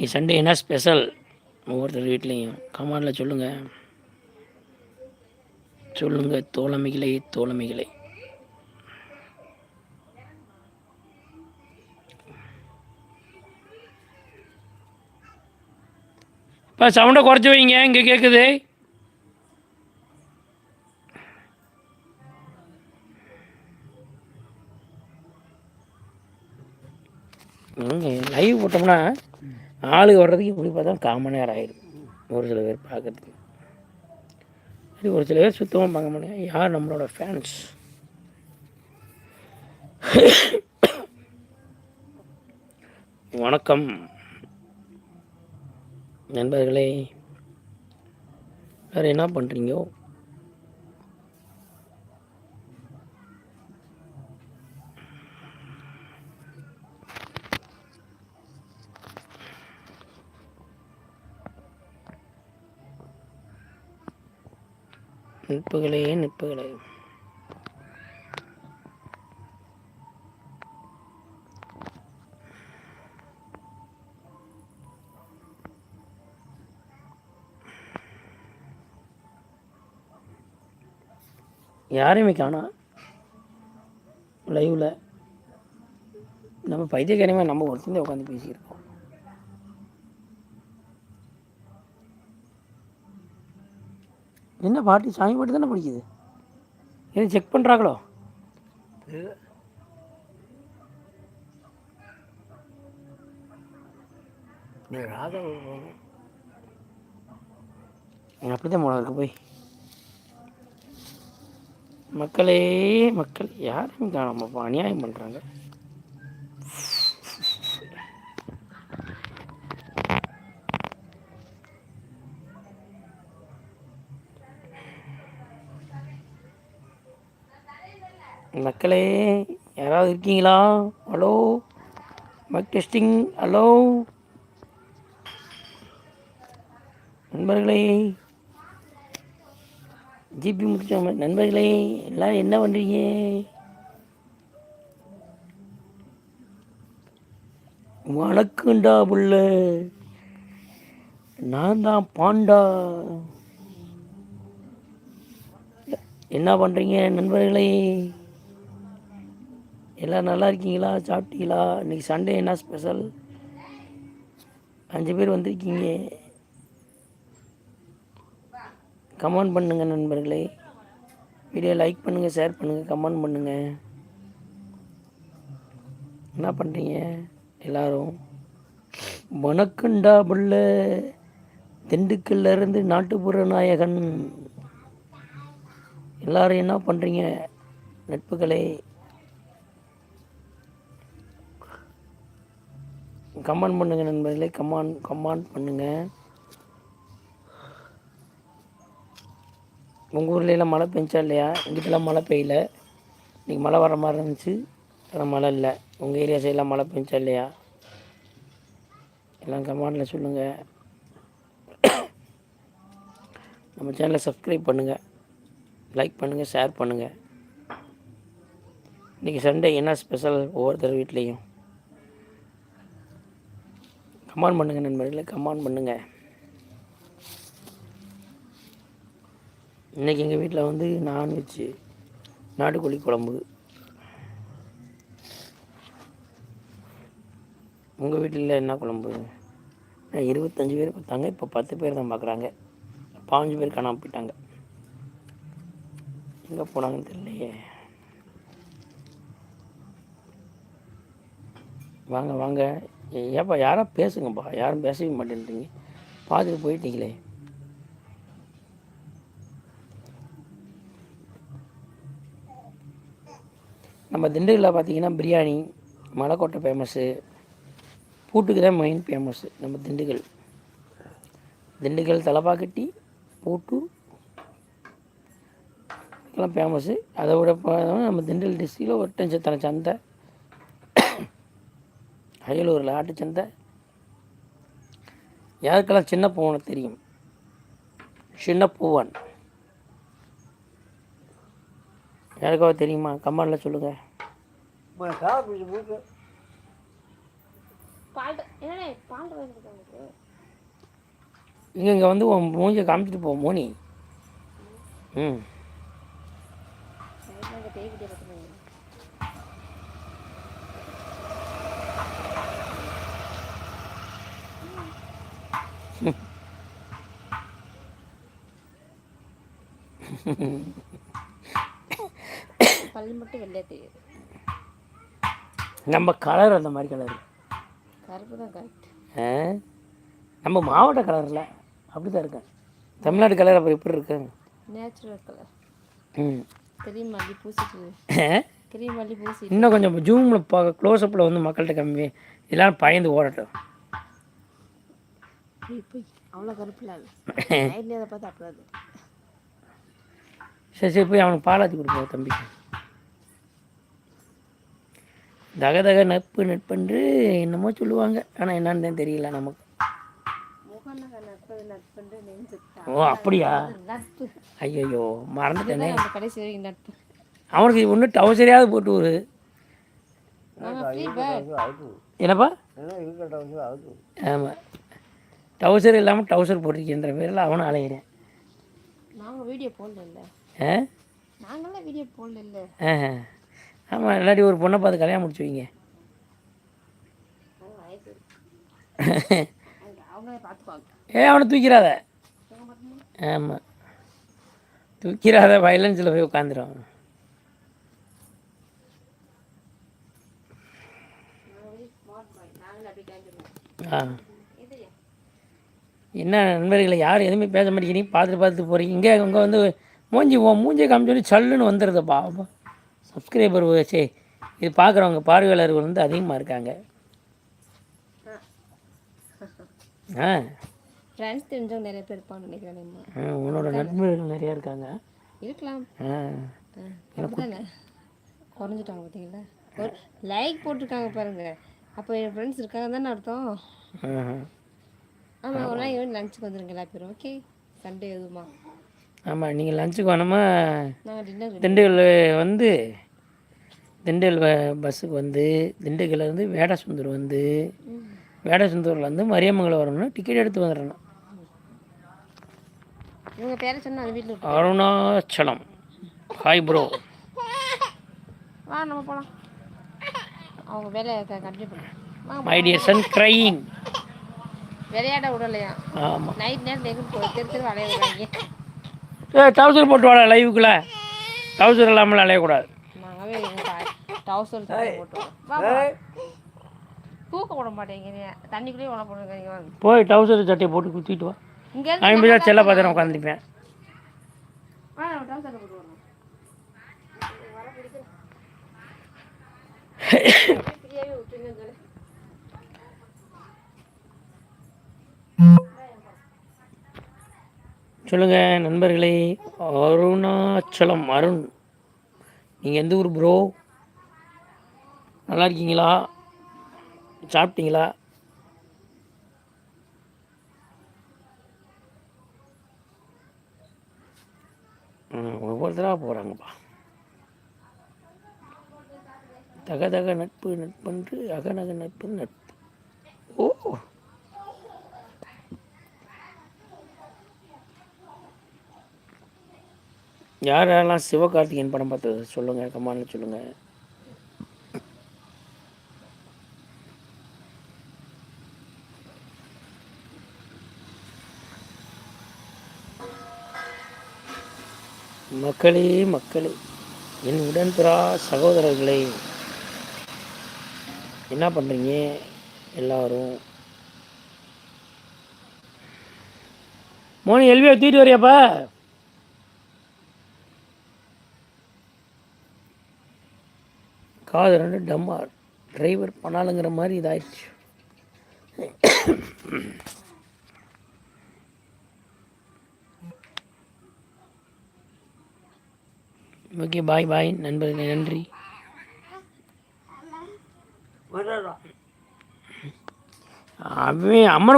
நீ சண்டே என்ன ஸ்பெஷல் ஒவ்வொருத்தர் வீட்லேயும். கமாண்டில் சொல்லுங்கள் சொல்லுங்கள் தோழமைகளை தோழமைகளை. இப்போ சவுண்டை குறைச்சி வைங்க. இங்கே கேட்குது லைவ் போட்டோம்னா ஆளுங்க வர்றதுக்கு இப்படி பார்த்தா காமன் நேரம் ஆயிடும் ஒரு சில பேர் பார்க்கறதுக்கு. சரி ஒரு சில பேர் சுத்தமாக பார்க்க மாட்டாங்க. யார் நம்மளோட ஃபேன்ஸ் வணக்கம். நண்பர்களே வேறு என்ன பண்ணுறீங்க நட்புகளே நட்புகளே யாரையுமே காணா. லைவில் நம்ம பைத்தியக்காரியமாக நம்ம ஒருத்தந்தே உட்காந்து பேசியிருக்கோம். என்ன பாட்டு சாமி பாட்டு தானே பிடிக்குது? எதுவும் செக் பண்ணுறாங்களோ ராதா அப்படி தான் இருக்கு போய். மக்களே மக்கள் யாரையும் காணாமப்பா அநியாயம் பண்ணுறாங்க மக்களே யாராவது இருக்கீங்களா? ஹலோ? Mic testing hello? நண்பர்களே ஜிபி முடிச்சவங்க நண்பர்களே எல்லாம் என்ன பண்ணுறீங்க வணக்கம்டா புள்ள. நான் தான் பாண்டா. என்ன பண்ணுறீங்க நண்பர்களே? எல்லாம் நல்லா இருக்கீங்களா? சாப்பிட்டீங்களா? இன்னைக்கு சண்டே என்ன ஸ்பெஷல்? அஞ்சு பேர் வந்திருக்கீங்க. கமெண்ட் பண்ணுங்க நண்பர்களே. வீடியோ லைக் பண்ணுங்கள் ஷேர் பண்ணுங்கள் கமெண்ட் பண்ணுங்கள் என்ன பண்ணுறீங்க எல்லோரும். வணக்கண்டா புள்ள. திண்டுக்கல்ல இருந்து நாட்டுப்புற நாயகன். எல்லாரும் என்ன பண்ணுறீங்க நட்புகளே. கமெண்ட் பண்ணுங்க நண்பர்களே கமான் கமாண்ட் பண்ணுங்கள் உங்கள் ஊர்ல எல்லாம் மழை பெஞ்சா இல்லையா? இங்கிட்டலாம் மழை பெய்யல. இன்றைக்கி மழை வர மாதிரி இருந்துச்சு. ஆனால் மழை இல்லை. உங்கள் ஏரியா சைடெலாம் மழை பெஞ்சா இல்லையா? எல்லாம் கமெண்டில் சொல்லுங்கள் நம்ம சேனலை சப்ஸ்கிரைப் பண்ணுங்கள் லைக் பண்ணுங்கள் ஷேர் பண்ணுங்கள் இன்றைக்கி சண்டே என்ன ஸ்பெஷல் ஒவ்வொருத்தர் வீட்லேயும்? கமான் பண்ணுங்கள் நண்பர்களே. கமான் பண்ணுங்கள் இன்றைக்கி எங்கள் வீட்டில் வந்து நான்வெஜ்ஜு நாட்டுக்கோழி குழம்பு. உங்கள் வீட்டில் என்ன குழம்பு? இருபத்தஞ்சி பேர் பார்த்தாங்க இப்போ பத்து பேர் தான் பார்க்குறாங்க. பாஞ்சு பேர் காணாமல் போயிட்டாங்க. எங்கே போனாங்கன்னு தெரியலையே. வாங்க வாங்க. ஏப்பா யாரா பேசுங்கப்பா யாரும் பேசவே மாட்டேன்றீங்க பார்த்துட்டு போயிட்டீங்களே. நம்ம திண்டுக்கல்லில் பார்த்தீங்கன்னா பிரியாணி மலைக்கோட்டை ஃபேமஸ்ஸு பூட்டுக்கு தான் மெயின் ஃபேமஸ்ஸு நம்ம திண்டுக்கல். திண்டுக்கல் தலப்பாக்கட்டி பூட்டு இதெல்லாம் ஃபேமஸ்ஸு அதை விட நம்ம திண்டுக்கல் டிஸ்ட்ரிக்டில் ஒரு டென்ஷன் சந்தை. அயலூரில் ஆட்டுச்சந்தை யாருக்கெல்லாம் சின்ன பூவனை தெரியும்? சின்ன பூவன். யாருக்காவது தெரியுமா? கமெண்டில் சொல்லுங்கள் இங்கே இங்கே வந்து உன் மூஞ்சியை காமிச்சிட்டு போ மோனி. ம். பல் மட்டும் வெள்ளையா தெரியுது. நம்ம கலர் அந்த மாதிரி கலர் கருப்பு தான் கரெக்ட் நம்ம மாவட்ட கலரில் அப்படி தான் இருக்கேன். தமிழ்நாடு கலர் அப்போ எப்படி இருக்கு? நேச்சுரல் கலர் ம். கிரீம் மல்லி பூசிட்டு? கிரீம் மல்லி பூசி இன்னும் கொஞ்சம் ஜூமில் பார்க்க க்ளோஸ்அப்பில் வந்து மக்கள்கிட்ட கம்மி. இதெல்லாம் பயந்து ஓடட்டும். அவ்வளோ நைட்லேயே அதை. பார்த்து அப்படாது சரி சரி போய் அவனுக்கு பாலாத்தி கொடுப்போம் தம்பிக்கு. தக தக நட்பு நட்புன்று என்னமோ சொல்லுவாங்க. ஆனால் என்னன்னு தான் தெரியல நமக்கு. ஓ அப்படியா? ஐயோ மறந்துட்டேனே. அவனுக்கு ஒன்று டவுசரையாவது போட்டு அவுத்து என்னப்பா? ஆமாம் டவுசர் இல்லாமல் டவுசர் போட்டிருக்கின்ற பேரில் அவனும் அலையிறேன். நாங்கள் வீடியோ போடல ஆ? நாங்களாம் வீடியோ போடல இல்லை ஆ. ஆமாம் இல்லாட்டி ஒரு பொண்ணை பார்த்து கல்யாணம் முடிச்சு வைங்க. ஏ அவனை தூக்கிறாத? ஆமாம் தூக்கிறாத வயலன்ஸில் போய் உட்காந்துரும் ஆ. என்ன நண்பர்களை யாரும் எதுவுமே பேச மாட்டேங்கிறீங்க. பார்த்துட்டு பார்த்துட்டு போகிறீங்க இங்கே இங்கே வந்து மூஞ்சி உன் மூஞ்சியை காமிச்சோன்னே சல்லுன்னு வந்துடுதுப்பா சப்ஸ்கிரைபர் சே இது பார்க்குறவங்க பார்வையாளர்கள் வந்து அதிகமாக இருக்காங்க. ஆ. ஃப்ரெண்ட்ஸ் தெரிஞ்சவங்க நிறைய பேர் இருப்பான்னு நினைக்கிறேன் உன்னோட நண்பர்கள் நிறையா இருக்காங்க. இருக்கலாம். ஆ. குறைஞ்சிட்டாங்க பார்த்தீங்களா? ஒரு லைக் போட்டிருக்காங்க பாருங்க. அப்போ என் ஃப்ரெண்ட்ஸ் இருக்காங்க தானே அர்த்தம். ஆமாம் ஒரு நாள் ஈவெண்ட் லஞ்சுக்கு வந்துருங்க எல்லா பேரும். ஓகே சண்டே எதுவுமா? ஆமாம் நீங்கள் லஞ்சுக்கு வேணுமா திண்டுக்கல் வந்து திண்டுக்கல் பஸ்ஸுக்கு வந்து திண்டுக்கல்ல இருந்து வேடசுந்தூர் வந்து வேடசுந்தூரில் வந்து மரியமங்கலம் வரணும்னா டிக்கெட் எடுத்து வந்துடணும் அருணாச்சலம். ஹாய் ப்ரோ வா நம்ம போகலாம் அவங்க வேலையை கண்டினியூ பண்ணுறோம் வாங்க மை டியர் சன் கிரைங் விளையாட விடலையா? ஆமாம் நைட் போய் தெரு தெரு அலைய விடுறாங்க. ஏ டவுசர் போட்டு வாடா லைவுக்குள்ளே டவுசர் இல்லாமல் அலையக்கூடாது. தூக்க விட மாட்டேங்கிறீங்க தண்ணிக்குள்ளேயே போட்டுருக்கீங்க வாங்க போய் டவுசர் சட்டையை போட்டு குத்திட்டு வா இங்கே அவன் போய் செல்ல பார்த்துட்டு உட்காந்துருப்பேன் ஆ நம்ம டவுசர் சட்டை போட்டு வரோம் ஃப்ரீயாகவே விட்டுருங்க சொல்லு. சொல்லுங்கள் நண்பர்களே. அருணாச்சலம் அருண். நீங்கள் எந்த ஊர் ப்ரோ நல்லா இருக்கீங்களா? சாப்பிட்டீங்களா? ஒவ்வொருத்தராக போகிறாங்கப்பா தகதக நட்பு நட்பன்று அகநக நட்பு நட்பு ஓ யார் யாரெல்லாம் சிவகார்த்திகேயன் படம் பார்த்தது? சொல்லுங்கள் கமான்னு சொல்லுங்கள் மக்களே மக்களே என் உடன்பிறா சகோதரர்களே என்ன பண்ணுறீங்க எல்லாரும். மோனி எல்வியை தூக்கிட்டு வரியாப்பா? காது ரெண்டு டம்மார் டிரைவர் பண்ணாலுங்கிற மாதிரி இதாயிடுச்சு. ஓகே பாய் பாய் நண்பர்களே நன்றி. அவன் அம்மனை